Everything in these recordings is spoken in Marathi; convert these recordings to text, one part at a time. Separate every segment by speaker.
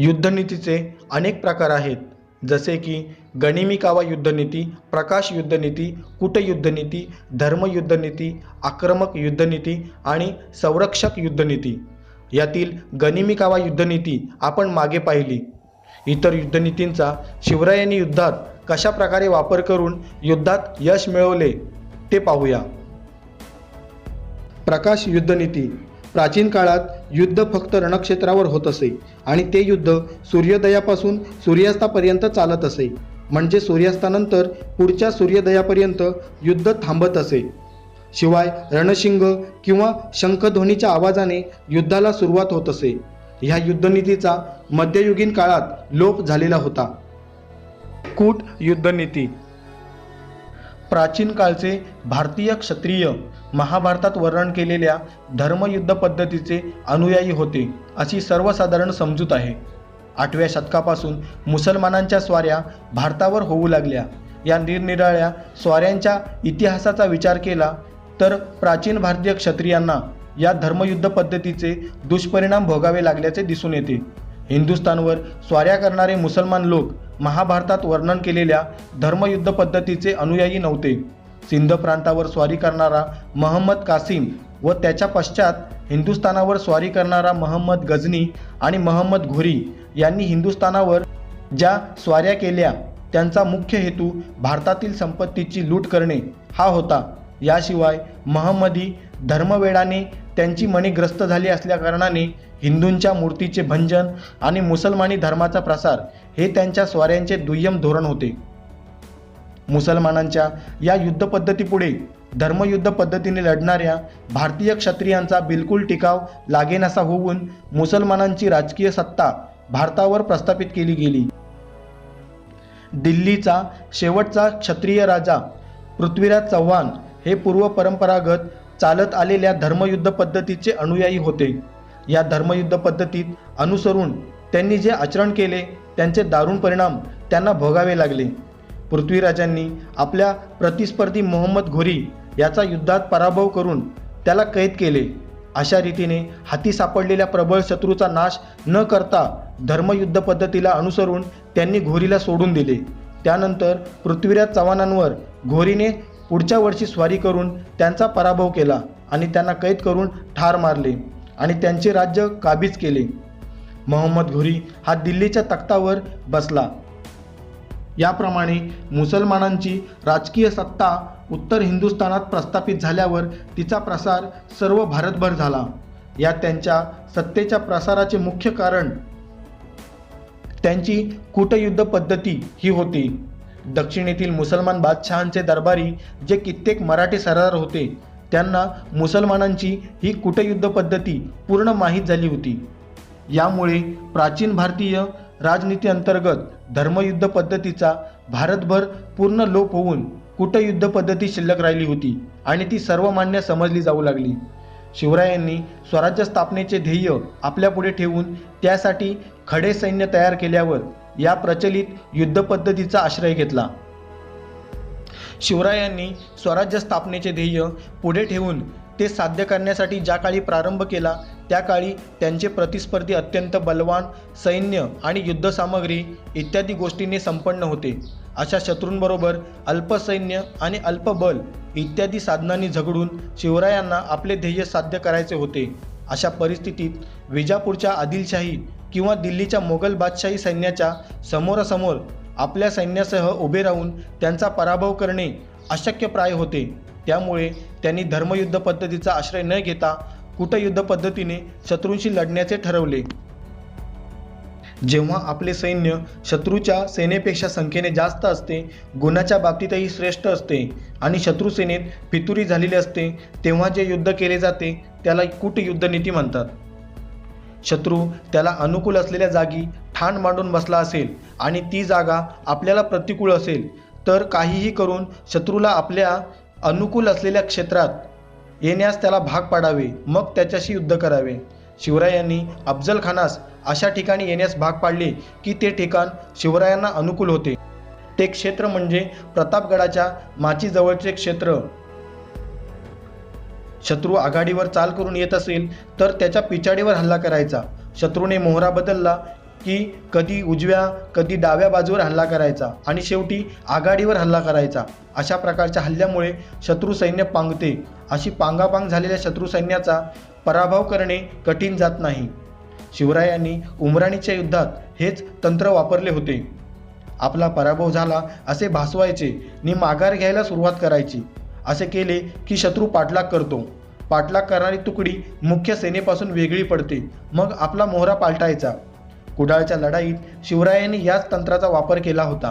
Speaker 1: युद्धनीतीचे अनेक प्रकार आहेत. जसे की गणिमिकावा युद्धनीती प्रकाश युद्धनीती कुटयुद्धनीती धर्मयुद्धनीती आक्रमक युद्धनीती आणि संरक्षक युद्धनीती. यातील गनिमिकावा युद्धनीती आपण मागे पाहिली. इतर युद्धनीतींचा शिवरायांनी युद्धात कशा प्रकारे वापर करून युद्धात यश मिळवले ते पाहूया. प्रकाश युद्धनीती प्राचीन काळात युद्ध फक्त रणक्षेत्रावर होत असे आणि ते युद्ध सूर्योदयापासून सूर्यास्तापर्यंत चालत असे. म्हणजे सूर्यास्तानंतर पुढच्या सूर्योदयापर्यंत युद्ध थांबत असे. शिवाय रणशिंग किंवा शंखध्वनीच्या आवाजाने युद्धाला सुरुवात होत असे. ह्या युद्धनीतीचा मध्ययुगीन काळात लोप झालेला होता. कूट युद्धनीती. प्राचीन काळचे भारतीय क्षत्रिय महाभारतात वर्णन केलेल्या धर्मयुद्ध पद्धतीचे अनुयायी होते अशी सर्वसाधारण समजूत आहे. आठव्या शतकापासून मुसलमानांच्या स्वाऱ्या भारतावर होऊ लागल्या. या निरनिराळ्या स्वाऱ्यांच्या इतिहासाचा विचार केला तर प्राचीन भारतीय क्षत्रियांना या धर्मयुद्ध पद्धतीचे दुष्परिणाम भोगावे लागल्याचे दिसून येते. हिंदुस्थानवर स्वाऱ्या करणारे मुसलमान लोक महाभारतात वर्णन केलेल्या धर्मयुद्ध पद्धतीचे अनुयायी नव्हते. सिंध प्रांतावर स्वारी करणारा महम्मद कासिम व त्याच्या पश्चात हिंदुस्थानावर स्वारी करणारा महम्मद गझनी आणि महम्मद घोरी यांनी हिंदुस्थानावर ज्या स्वाऱ्या केल्या त्यांचा मुख्य हेतू भारतातील संपत्तीची लूट करणे हा होता. याशिवाय महम्मदी धर्मवेडाने त्यांची मनी ग्रस्त झाली असल्याकारणाने हिंदूंच्या मूर्तीचे भंजन आणि मुसलमानी धर्माचा प्रसार हे त्यांच्या स्वाऱ्यांचे दुय्यम धोरण होते. मुसलमानांच्या या युद्धपद्धतीपुढे धर्मयुद्ध पद्धतीने लढणाऱ्या भारतीय क्षत्रियांचा बिलकुल टिकाव लागेनासा होऊन मुसलमानांची राजकीय सत्ता भारतावर प्रस्थापित केली गेली. दिल्लीचा शेवटचा क्षत्रिय राजा पृथ्वीराज चव्हाण हे पूर्व परंपरागत चालत आलेल्या धर्मयुद्ध पद्धतीचे अनुयायी होते. या धर्मयुद्ध पद्धतीत अनुसरून त्यांनी जे आचरण केले त्यांचे दारुण परिणाम त्यांना भोगावे लागले. पृथ्वीराजांनी आपल्या प्रतिस्पर्धी मोहम्मद घोरी याचा युद्धात पराभव करून त्याला कैद केले. अशा रीतीने हाती सापडलेल्या प्रबळ शत्रूचा नाश न करता धर्मयुद्ध पद्धतीला अनुसरून त्यांनी घोरीला सोडून दिले. त्यानंतर पृथ्वीराज चव्हाणांवर घोरीने पुढच्या वर्षी स्वारी करून त्यांचा पराभव केला आणि त्यांना कैद करून ठार मारले आणि त्यांचे राज्य काबीज केले. मोहम्मद घोरी हा दिल्लीच्या तख्तावर बसला. याप्रमाणे मुसलमानांची राजकीय सत्ता उत्तर हिंदुस्थानात प्रस्थापित झाल्यावर तिचा प्रसार सर्व भारतभर झाला. या त्यांच्या सत्तेच्या प्रसाराचे मुख्य कारण त्यांची कूटयुद्ध पद्धती ही होती. दक्षिणेतील मुसलमान बादशहांचे दरबारी जे कित्येक मराठी सरदार होते त्यांना मुसलमानांची ही कूटयुद्ध पद्धती पूर्ण माहीत झाली होती. यामुळे प्राचीन भारतीय राजनीती अंतर्गत धर्मयुद्ध पद्धतीचा भारतभर पूर्ण लोप होऊन कुटयुद्ध पद्धती शिल्लक राहिली होती आणि ती सर्वमान्य समजली जाऊ लागली. शिवरायांनी स्वराज्य स्थापनेचे ध्येय आपल्यापुढे ठेवून त्यासाठी खडे सैन्य तयार केल्यावर या प्रचलित युद्ध पद्धतीचा आश्रय घेतला. शिवरायांनी स्वराज्य स्थापनेचे ध्येय पुढे ठेवून ते साध्य करण्यासाठी ज्या काळी प्रारंभ केला त्या काळी त्यांचे प्रतिस्पर्धी अत्यंत बलवान सैन्य आणि युद्धसामग्री इत्यादी गोष्टींनी संपन्न होते. अशा शत्रूंबरोबर अल्प सैन्य आणि अल्प बल इत्यादी साधनांनी झगडून शिवरायांना आपले ध्येय साध्य करायचे होते. अशा परिस्थितीत विजापूरच्या आदिलशाही किंवा दिल्लीच्या मोगल बादशाही सैन्याच्या समोरासमोर आपल्या सैन्यासह उभे राहून त्यांचा पराभव करणे अशक्यप्राय होते. त्यामुळे त्यांनी धर्मयुद्ध पद्धतीचा आश्रय न घेता कूटयुद्ध पद्धतीने शत्रूंशी लढण्याचे ठरवले. जेव्हा आपले सैन्य शत्रूच्या सेनेपेक्षा संख्येने जास्त असते गुणाच्या बाबतीतही श्रेष्ठ असते आणि शत्रू सेनेत फितुरी झालेली असते तेव्हा जे युद्ध केले जाते त्याला कूटयुद्धनीती म्हणतात. शत्रू त्याला अनुकूल असलेल्या जागी ठाण मांडून बसला असेल आणि ती जागा आपल्याला प्रतिकूल असेल तर काहीही करून शत्रूला आपल्या अनुकूल असलेल्या क्षेत्रात येण्यास त्याला भाग पाडावे मग त्याच्याशी युद्ध करावे. शिवरायांनी अफजल खानास अशा ठिकाणी येण्यास भाग पाडले की ते ठिकाण शिवरायांना अनुकूल होते. ते क्षेत्र म्हणजे प्रतापगडाच्या माचीजवळचे क्षेत्र. शत्रू आघाडीवर चाल करून येत असेल तर त्याच्या पिछाडीवर हल्ला करायचा. शत्रूने मोहरा बदलला की कधी उजव्या कधी डाव्या बाजूवर हल्ला करायचा आणि शेवटी आघाडीवर हल्ला करायचा. अशा प्रकारच्या हल्ल्यामुळे शत्रू सैन्य पांगते. अशी पांगापांग झालेल्या शत्रू सैन्याचा पराभव करणे कठीण जात नाही. शिवरायांनी उमराणीच्या युद्धात हेच तंत्र वापरले होते. आपला पराभव झाला असे भासवायचे नि माघार घ्यायला सुरुवात करायची. असे केले की शत्रू पाठलाग करतो. पाठलाग करणारी तुकडी मुख्य सेनेपासून वेगळी पडते. मग आपला मोहरा पालटायचा. कुडाळच्या लढाईत शिवरायांनी याच तंत्राचा वापर केला होता.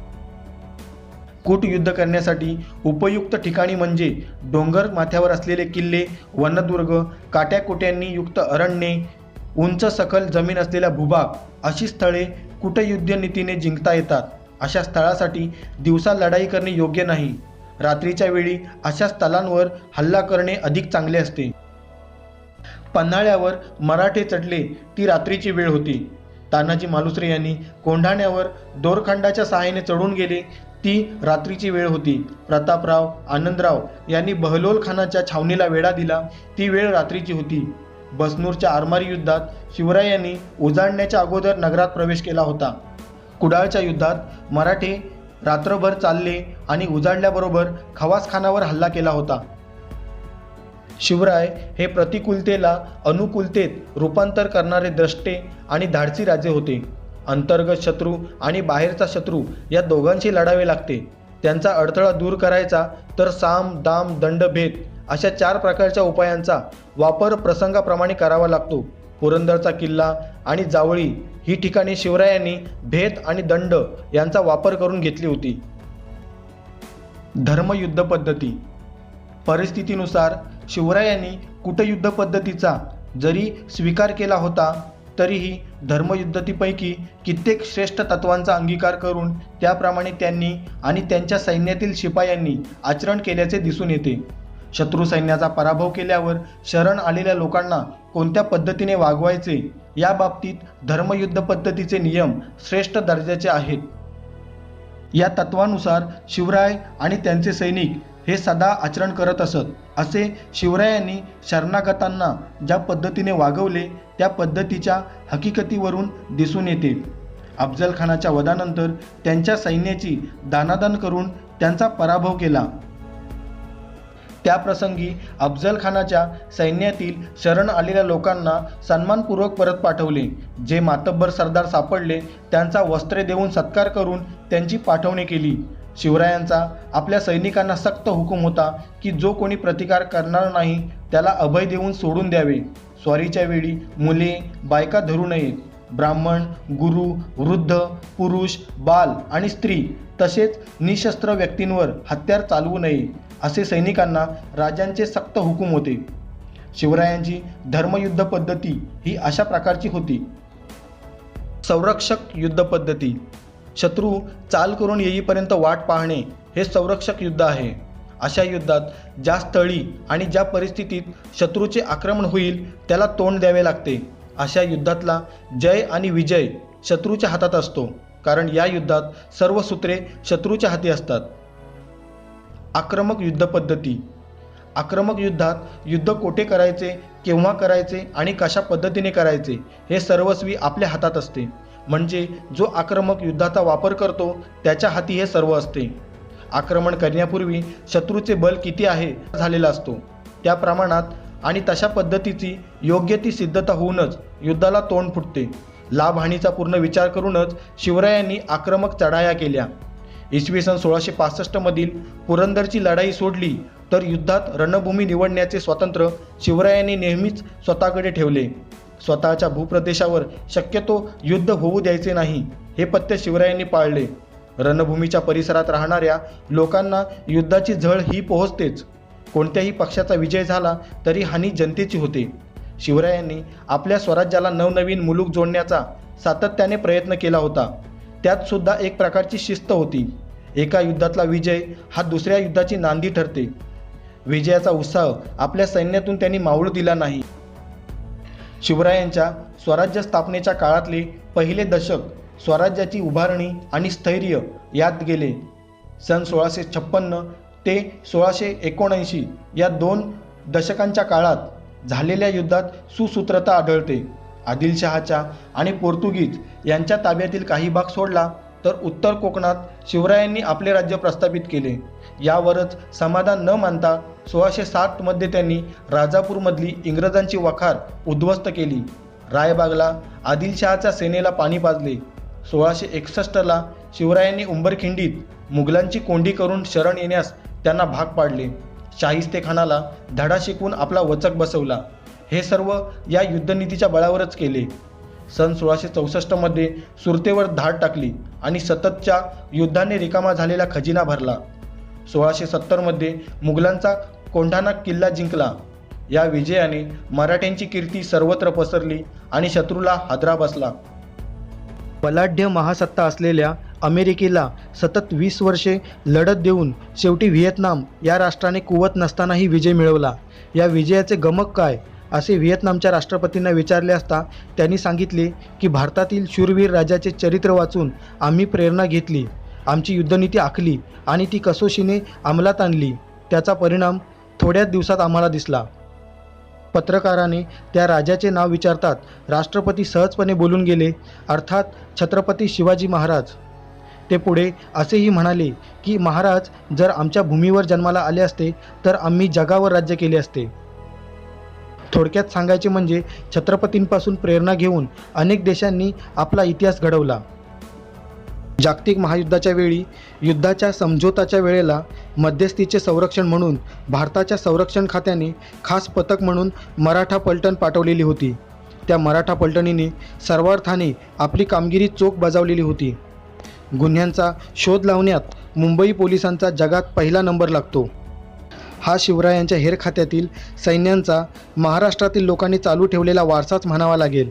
Speaker 1: कूट युद्ध करण्यासाठी उपयुक्त ठिकाणी म्हणजे डोंगर माथ्यावर असलेले किल्ले वनदुर्ग काट्याकुट्यांनी युक्त अरण्ये उंच सखल जमीन असलेला भूभाग अशी स्थळे कुटयुद्ध नीतीने जिंकता येतात. अशा स्थळासाठी दिवसा लढाई करणे योग्य नाही. रात्रीच्या वेळी अशा स्थलांवर हल्ला करणे अधिक चांगले असते. पन्हाळ्यावर मराठे चढले ती रात्रीची वेळ होती. तानाजी मालुसरे यांनी कोंढाण्यावर दोरखंडाच्या सहाय्याने चढून गेले. ती रात्रीची वेळ होती. प्रतापराव आनंदराव यांनी बहलोल खानाच्या छावणीला वेढा दिला. ती वेळ रात्रीची होती. बसनूरच्या आरमारी युद्धात शिवरायांनी उजाडण्याच्या अगोदर नगरात प्रवेश केला होता. कुडाळच्या युद्धात मराठे रात्रभर चालले आणि उजाडल्याबरोबर खवासखानावर हल्ला केला होता. शिवराय हे प्रतिकूलतेला अनुकूलतेत रूपांतर करणारे द्रष्टे आणि धाडसी राजे होते. अंतर्गत शत्रू आणि बाहेरचा शत्रू या दोघांशी लढावे लागते. त्यांचा अडथळा दूर करायचा तर साम दाम दंड भेद अशा चार प्रकारच्या उपायांचा वापर प्रसंगाप्रमाणे करावा लागतो. पुरंदरचा किल्ला आणि जावळी ही ठिकाणी शिवरायांनी भेद आणि दंड यांचा वापर करून घेतली होती. धर्मयुद्ध पद्धती. परिस्थितीनुसार शिवरायांनी कुटयुद्ध पद्धतीचा जरी स्वीकार केला होता तरीही धर्मयुद्धतीपैकी कित्येक श्रेष्ठ तत्वांचा अंगीकार करून त्याप्रमाणे त्यांनी आणि त्यांच्या सैन्यातील शिपायांनी आचरण केल्याचे दिसून येते. शत्रू सैन्याचा पराभव केल्यावर शरण आलेल्या लोकांना कोणत्या पद्धतीने वागवायचे या बाबतीत धर्मयुद्ध पद्धतीचे नियम श्रेष्ठ दर्जाचे आहेत. या तत्वानुसार शिवराय आणि त्यांचे सैनिक हे सदा आचरण करत असत. असे शिवरायांनी शरणागतांना ज्या पद्धतीने वागवले त्या पद्धतीच्या हकीकतीवरून दिसून येते. अफजल खानाच्या वधानंतर त्यांच्या सैन्याची दानादान करून त्यांचा पराभव केला. त्याप्रसंगी अफजल खानाच्या सैन्यातील शरण आलेल्या लोकांना सन्मानपूर्वक परत पाठवले. जे मातब्बर सरदार सापडले त्यांचा वस्त्रे देऊन सत्कार करून त्यांची पाठवणी केली. शिवरायांचा आपल्या सैनिकांना सक्त हुकूम होता की जो कोणी प्रतिकार करणार नाही त्याला अभय देऊन सोडून द्यावे. स्वारीच्या वेळी मुले बायका धरू नयेत. ब्राह्मण गुरु वृद्ध पुरुष बाल आणि स्त्री तसेच निशस्त्र व्यक्तींवर हत्यार चालवू नये असे सैनिकांना राजांचे सक्त हुकूम होते. शिवरायांची धर्मयुद्ध पद्धती ही अशा प्रकारची होती. संरक्षक युद्ध पद्धती. शत्रू चाल करून येईपर्यंत वाट पाहणे हे संरक्षक युद्ध आहे. अशा युद्धात ज्या स्थळी आणि ज्या परिस्थितीत शत्रूचे आक्रमण होईल त्याला तोंड द्यावे लागते. अशा युद्धातला जय आणि विजय शत्रूच्या हातात असतो कारण या युद्धात सर्व सूत्रे शत्रूच्या हाती असतात. आक्रमक युद्ध पद्धती. आक्रमक युद्धात युद्ध कोठे करायचे केव्हा करायचे आणि कशा पद्धतीने करायचे हे सर्वस्वी आपल्या हातात असते. म्हणजे जो आक्रमक युद्धाचा वापर करतो त्याच्या हाती हे सर्व असते. आक्रमण करण्यापूर्वी शत्रूचे बल किती आहे झालेला असतो. त्या प्रमाणात आणि तशा पद्धतीची योग्य ती सिद्धता होऊनच युद्धाला तोंड फुटते. लाभहानीचा पूर्ण विचार करूनच शिवरायांनी आक्रमक चढाया केल्या. इसवी सन सोळाशे पासष्टमधील पुरंदरची लढाई सोडली तर युद्धात रणभूमी निवडण्याचे स्वातंत्र्य शिवरायांनी नेहमीच स्वतःकडे ठेवले. स्वतःच्या भूप्रदेशावर शक्यतो युद्ध होऊ द्यायचे नाही हे पथ्य शिवरायांनी पाळले. रणभूमीच्या परिसरात राहणाऱ्या लोकांना युद्धाची झळ ही पोहोचतेच. कोणत्याही पक्षाचा विजय झाला तरी हानी जनतेची होते. शिवरायांनी आपल्या स्वराज्याला नवनवीन मुलूक जोडण्याचा सातत्याने प्रयत्न केला होता. त्यात सुद्धा एक प्रकारची शिस्त होती. एका युद्धातला विजय हा दुसऱ्या युद्धाची नांदी ठरते. विजयाचा उत्साह आपल्या सैन्यातून त्यांनी मावळू दिला नाही. शिवरायांच्या स्वराज्य स्थापनेच्या काळातले पहिले दशक स्वराज्याची उभारणी आणि स्थैर्य यात गेले. सन सोळाशे छप्पन्न ते सोळाशे एकोणऐंशी या दोन दशकांच्या काळात झालेल्या युद्धात सुसूत्रता आढळते. आदिलशहाच्या आणि पोर्तुगीज यांच्या ताब्यातील काही भाग सोडला तर उत्तर कोकणात शिवरायांनी आपले राज्य प्रस्थापित केले. यावरच समाधान न मानता सोळाशे साठमध्ये त्यांनी राजापूरमधली इंग्रजांची वखार उद्ध्वस्त केली. रायबागला आदिलशहाच्या सेनेला पाणी पाजले. सोळाशे एकसष्टला शिवरायांनी उंबरखिंडीत मुघलांची कोंडी करून शरण येण्यास त्यांना भाग पाडले. शाहिस्तेखानाला धडा शिकवून आपला वचक बसवला. हे सर्व या युद्धनीतीच्या बळावरच केले. सन सोळाशे चौसष्टमध्ये सुरतेवर धाड टाकली आणि सततच्या युद्धाने रिकामा झालेला खजिना भरला. सोळाशे सत्तरमध्ये मुघलांचा कोंढाणा किल्ला जिंकला. या विजयाने मराठ्यांची कीर्ती सर्वत्र पसरली आणि शत्रूला हादरा बसला. बलाढ्य महासत्ता असलेल्या अमेरिकेला सतत वीस वर्षे लढत देऊन शेवटी व्हिएतनाम या राष्ट्राने कुवत नसतानाही विजय मिळवला. या विजयाचे गमक काय? असे व्हिएतनामच्या राष्ट्रपतींना विचारले असता त्यांनी सांगितले की भारतातील शूरवीर राजाचे चरित्र वाचून आम्ही प्रेरणा घेतली. आमची युद्धनीती आखली आणि ती कसोशीने अंमलात आणली. त्याचा परिणाम थोड्याच दिवसात आम्हाला दिसला. पत्रकाराने त्या राजाचे नाव विचारतात. राष्ट्रपती सहजपणे बोलून गेले अर्थात छत्रपती शिवाजी महाराज. ते पुढे असेही म्हणाले की महाराज जर आमच्या भूमीवर जन्माला आले असते तर आम्ही जगावर राज्य केले असते. थोडक्यात सांगायचे म्हणजे छत्रपतींपासून प्रेरणा घेऊन अनेक देशांनी आपला इतिहास घडवला. जागतिक महायुद्धाच्या वेळी युद्धाच्या समझोताच्या वेळेला मध्यस्थीचे संरक्षण म्हणून भारताच्या संरक्षण खात्याने खास पथक म्हणून मराठा पलटण पाठवलेली होती. त्या मराठा पलटणीने सर्वार्थाने आपली कामगिरी चोख बजावलेली होती. गुन्ह्यांचा शोध लावण्यात मुंबई पोलिसांचा जगात पहिला नंबर लागतो. हा शिवरायांच्या हेर खात्यातील सैन्यांचा महाराष्ट्रातील लोकांनी चालू ठेवलेला वारसाच म्हणावा लागेल.